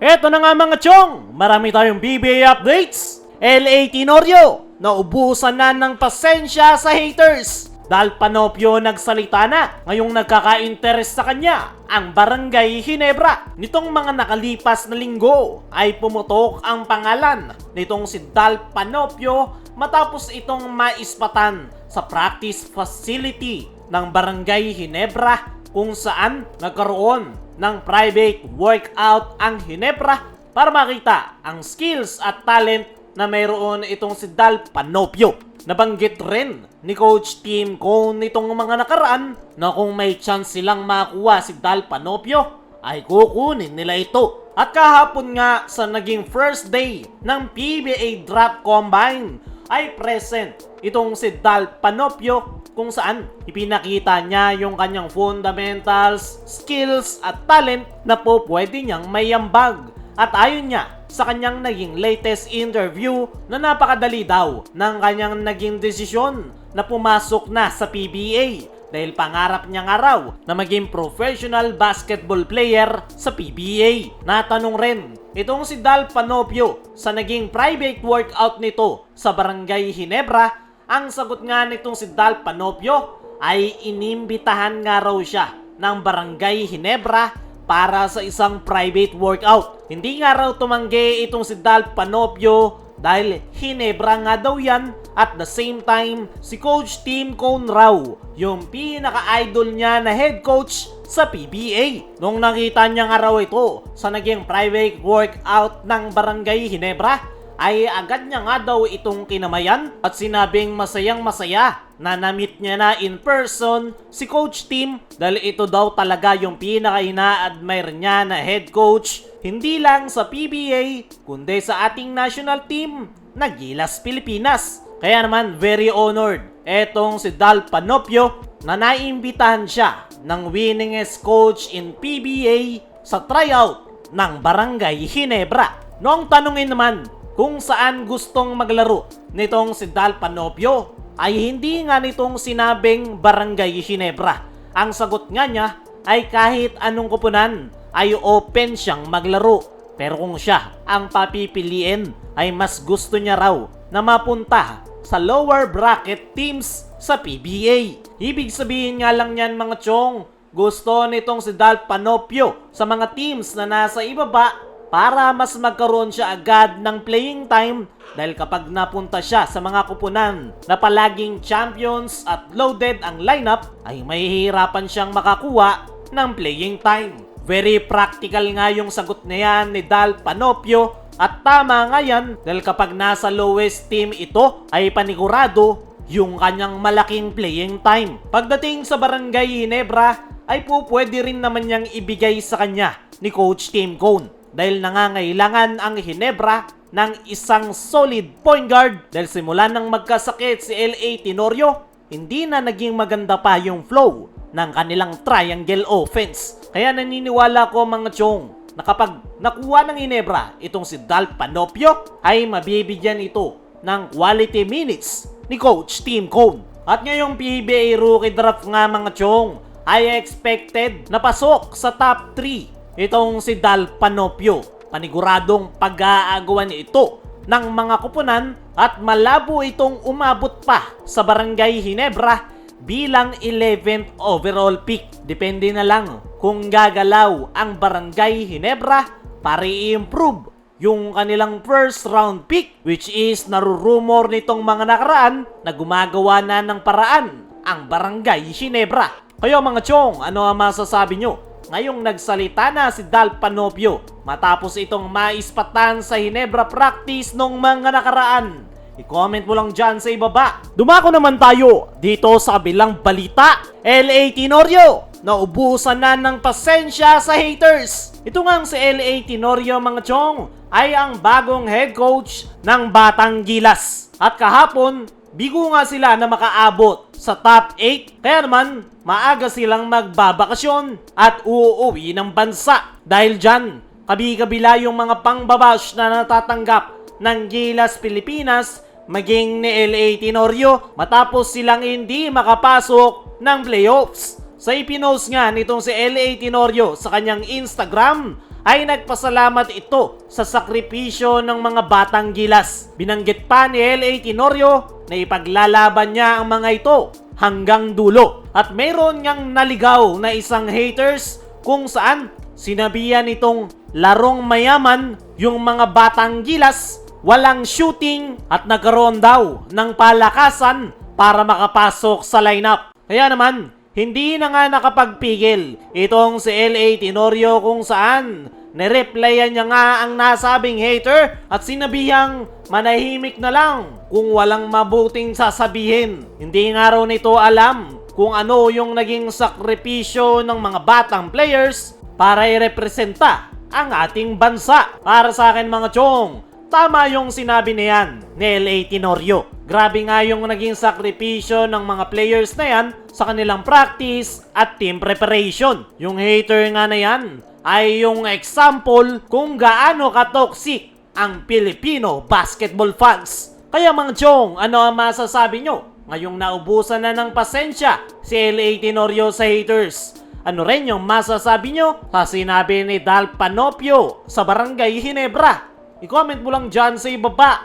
Eto na nga mga chong, marami tayong BBA updates. LA Tenorio, naubusan na ng pasensya sa haters. Dahil Panopio nagsalita na, ngayong nagkaka-interest sa kanya, ang Barangay Hinebra. Nitong mga nakalipas na linggo ay pumutok ang pangalan nitong si Dal Panopio matapos itong maispatan sa practice facility ng Barangay Hinebra kung saan nagkaroon ng private workout ang Hinebra para makita ang skills at talent na mayroon itong si Dal Panopio. Nabanggit rin ni Coach Tim Cone nitong mga nakaraan na kung may chance silang makuha si Dal Panopio ay kukunin nila ito. At kahapon nga sa naging first day ng PBA Draft Combine ay present itong si Dal Panopio kung saan ipinakita niya yung kanyang fundamentals, skills at talent na po pwede niyang mayambag. At ayon niya sa kanyang naging latest interview na napakadali daw ng kanyang naging desisyon na pumasok na sa PBA dahil pangarap niya nga raw na maging professional basketball player sa PBA. Natanong rin itong si Dal Panopio sa naging private workout nito sa Barangay Hinebra, ang sagot nga nitong si Dal Panopio ay inimbitahan nga raw siya ng Barangay Hinebra para sa isang private workout. Hindi nga raw tumanggi itong si Dal Panopio dahil hinebra nga daw yan at the same time si Coach Tim Cone raw yung pinaka-idol niya na head coach sa PBA. Nung nakita niya nga raw ito sa naging private workout ng Barangay Hinebra, ay agad niya nga daw itong kinamayan at sinabing masayang masaya na na-meet niya na in person si Coach Tim dahil ito daw talaga yung pinaka-ina-admire niya na head coach hindi lang sa PBA kundi sa ating national team na Gilas Pilipinas. Kaya naman very honored etong si Dal Panopio na naimbitahan siya ng winningest coach in PBA sa tryout ng Barangay Hinebra. Noong tanungin naman kung saan gustong maglaro nitong si Dal Panopio ay hindi nga nitong sinabing Barangay Ginebra. Ang sagot nga niya ay kahit anong kupunan ay open siyang maglaro. Pero kung siya ang papipiliin ay mas gusto niya raw na mapunta sa lower bracket teams sa PBA. Ibig sabihin nga lang yan mga chong, gusto nitong si Dal Panopio sa mga teams na nasa ibaba para mas magkaroon siya agad ng playing time dahil kapag napunta siya sa mga kupunan na palaging champions at loaded ang lineup ay mahihirapan siyang makakuha ng playing time. Very practical nga yung sagot na yan ni Dal Panopio. At tama nga yan dahil kapag nasa lowest team ito ay panigurado yung kanyang malaking playing time. Pagdating sa Barangay Hinebra ay po pwede rin naman niyang ibigay sa kanya ni Coach Tim Cone. Dahil nangangailangan ang Hinebra ng isang solid point guard. Dahil simula nang magkasakit si LA Tenorio, hindi na naging maganda pa yung flow ng kanilang triangle offense. Kaya naniniwala ko mga chong na kapag nakuha ng Hinebra itong si Dal Panopio ay mabibigyan ito ng quality minutes ni Coach Tim Cone. At ngayong PBA rookie draft nga mga chong ay expected na pasok sa top 3 itong si Dal Panopio. Paniguradong pag-aagawan ito ng mga kupunan at malabo itong umabot pa sa Barangay Hinebra bilang 11th overall pick. Depende na lang kung gagalaw ang Barangay Hinebra para i-improve yung kanilang first round pick which is narurumor nitong mga nakaraan na gumagawa na ng paraan ang Barangay Hinebra. Kayo mga chong, ano ang masasabi nyo? Ngayong nagsalita na si Dal Panopio matapos itong maispatan sa Hinebra practice nung mga nakaraan. I-comment mo lang dyan sa ibaba. Dumako naman tayo dito sa kabilang balita. LA Tenorio, naubusan na ng pasensya sa haters. Ito nga si LA Tenorio mga chong ay ang bagong head coach ng Batang Gilas. At kahapon, bigo nga sila na makaabot sa top 8. Kaya naman, maaga silang magbabakasyon at uuwi ng bansa. Dahil dyan, kabi-kabila yung mga pangbabash na natatanggap ng Gilas Pilipinas maging ni LA Tenorio matapos silang hindi makapasok ng playoffs. Sa ipinost nga nitong si LA Tenorio sa kanyang Instagram ay nagpasalamat ito sa sakripisyo ng mga batang gilas. Binanggit pa ni L.A. Tenorio na ipaglalaban niya ang mga ito hanggang dulo. At mayroon niyang naligaw na isang haters kung saan sinabihan itong larong mayaman yung mga batang gilas, walang shooting at nagkaroon daw ng palakasan para makapasok sa lineup. Kaya naman, hindi na nga nakapagpigil itong si L.A. Tenorio kung saan nireplyan niya nga ang nasabing hater at sinabihang manahimik na lang kung walang mabuting sasabihin. Hindi nga raw nito alam kung ano yung naging sakripisyo ng mga batang players para irepresenta ang ating bansa. Para sa akin mga chong, tama yung sinabi niyan ni L.A. Tenorio. Grabe nga yung naging sakripisyo ng mga players na yan sa kanilang practice at team preparation. Yung hater nga na yan ay yung example kung gaano ka-toxic ang Filipino basketball fans. Kaya mga chong, ano ang masasabi nyo? Ngayong naubusan na ng pasensya si L.A. Tenorio sa haters. Ano rin yung masasabi nyo sa sinabi ni Dal Panopio sa Barangay Hinebra? I-comment mo lang dyan sa ibaba.